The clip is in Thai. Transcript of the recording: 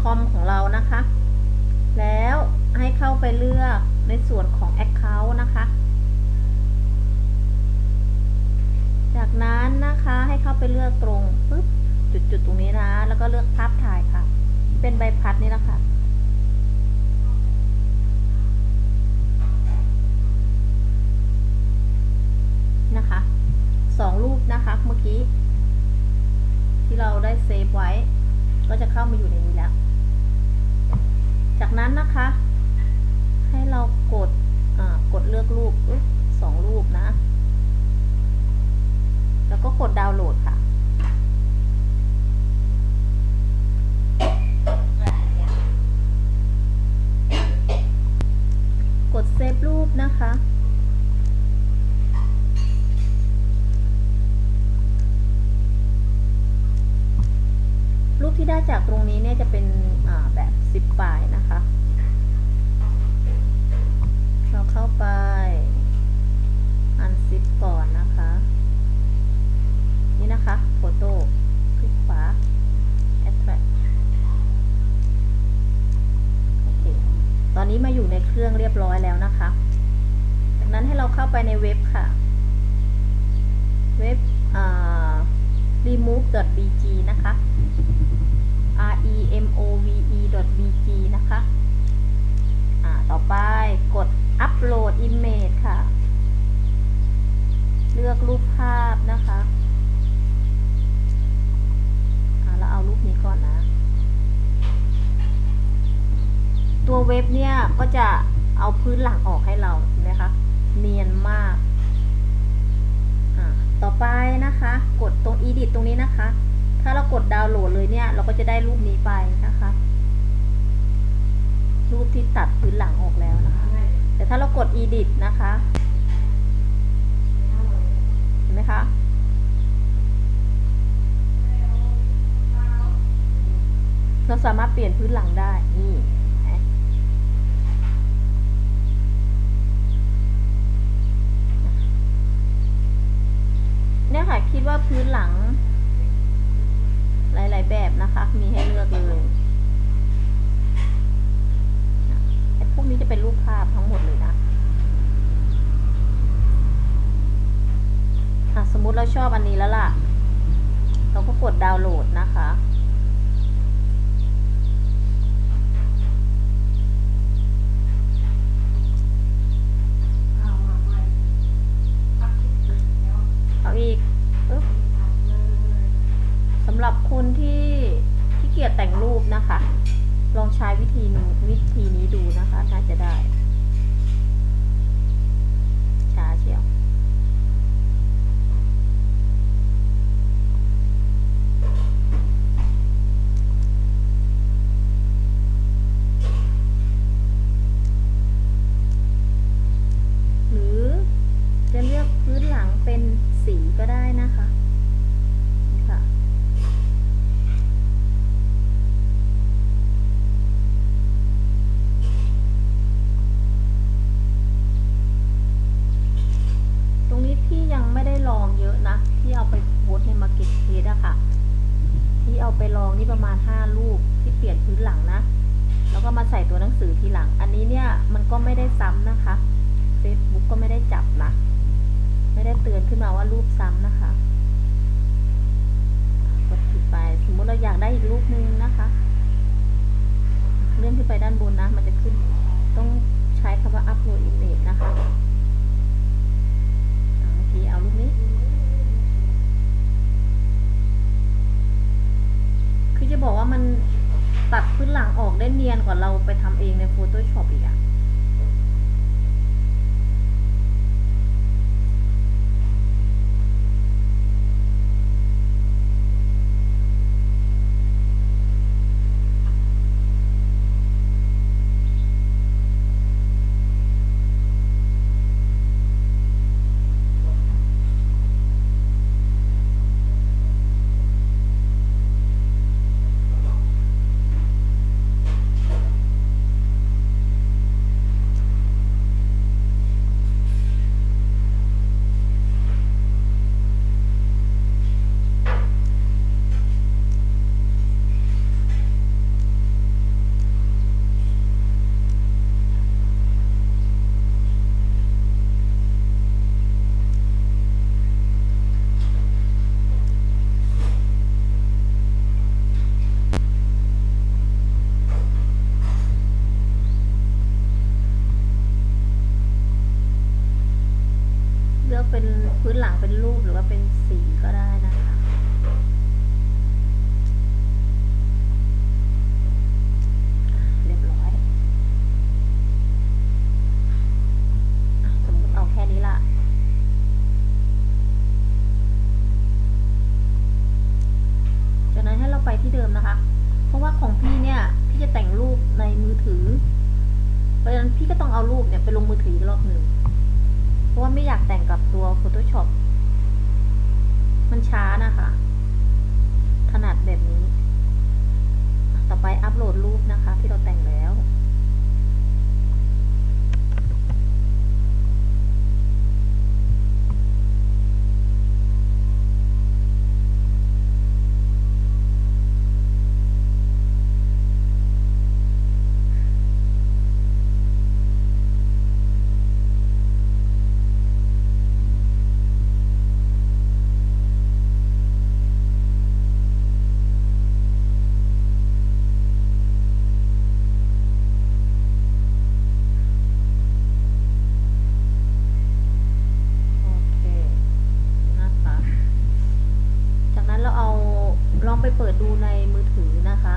คอมของเรานะคะ แล้วให้เข้าไปเลือกในส่วนของ Account นะคะ จากนั้นนะคะให้เข้าไปเลือกตรงปุ๊บจุดๆตรงนี้นะ แล้วก็เลือกภาพถ่ายค่ะ เป็นใบพัดนี่นะคะนะคะสองรูปนะคะเมื่อกี้ ที่เราได้เซฟไว้ ก็จะเข้ามาอยู่ในนี้แล้ว จากนั้นนะคะ ให้เรากดกดเลือกรูปอสองรูปนะ แล้วก็กดดาวน์โหลดค่ะกดเซฟรูปนะคะ ปที่ได้จากตรงนี้เนี่ยจะเป็นแบบ10ไฟล์นะคะ เราเข้าไป อันซิปก่อนนะคะ นี่นะคะโฟโต้คลิกขวา attract โอเค ตอนนี้มาอยู่ในเครื่องเรียบร้อยแล้วนะคะ จากนั้นให้เราเข้าไปในเว็บค่ะ เว็บ remove.bg นะคะ r e m o v e .bg นะคะ อ่า ต่อไปกด upload image ค่ะ เลือกรูปภาพนะคะอ่าเราเอารูปนี้ก่อนนะ ตัวเว็บเนี่ย ก็จะเอาพื้นหลังออกให้เราเห็นไหมคะ เนียนมากอ่าต่อไปนะคะ กดตรง edit ตรงนี้นะคะ ถ้าเรากดดาวน์โหลดเลยเนี่ย เราก็จะได้รูปนี้ไปนะคะ รูปที่ตัดพื้นหลังออกแล้วนะคะ แต่ถ้าเรากด edit นะคะเห็นไหมคะเราสามารถเปลี่ยนพื้นหลังได้ นี่เนี่ยค่ะคิดว่าพื้นหลังายแบบนะคะ มีให้เลือกเลยไอ้พวกนี้จะเป็นรูปภาพทั้งหมดเลยนะอะสมมุติเราชอบอันนี้แล้วล่ะ เราก็กดดาวน์โหลดนะคะ แต่งรูปนะคะ ลองใช้วิธีนี้วิธีนี้ดูนะคะ น่าจะได้ เอาไปโพสในมาร์เก็ตเพจอะค่ะ ที่เอาไปลองนี่ประมาณ5รูปที่เปลี่ยนพื้นหลังนะ แล้วก็มาใส่ตัวหนังสือทีหลัง อันนี้เนี่ยมันก็ไม่ได้ซ้ำนะคะ Facebook ก็ไม่ได้จับนะ ไม่ได้เตือนขึ้นมาว่ารูปซ้ำนะคะกดผิดไป สมมติเราอยากได้อีกรูปนึงนะคะ เลื่อนขึ้นไปด้านบนนะ มันจะขึ้นต้อง ไปทำเองในก เป็นพื้นหลังเป็นรูปหรือว่าเป็นสีก็ได้นะคะ เรียบร้อยสมมติเอาแค่นี้ละจากนั้นให้เราไปที่เดิมนะคะ เพราะว่าของพี่เนี่ยพี่จะแต่งรูปในมือถือ เพราะฉะนั้นพี่ก็ต้องเอารูปเนี่ยไปลงมือถืออีกรอบหนึ่ง เพราะว่าไม่อยากแต่งกับตัว Photoshop มันช้านะคะ ถนัดแบบนี้ ต่อไปอัพโหลด เปิดดูในมือถือนะคะ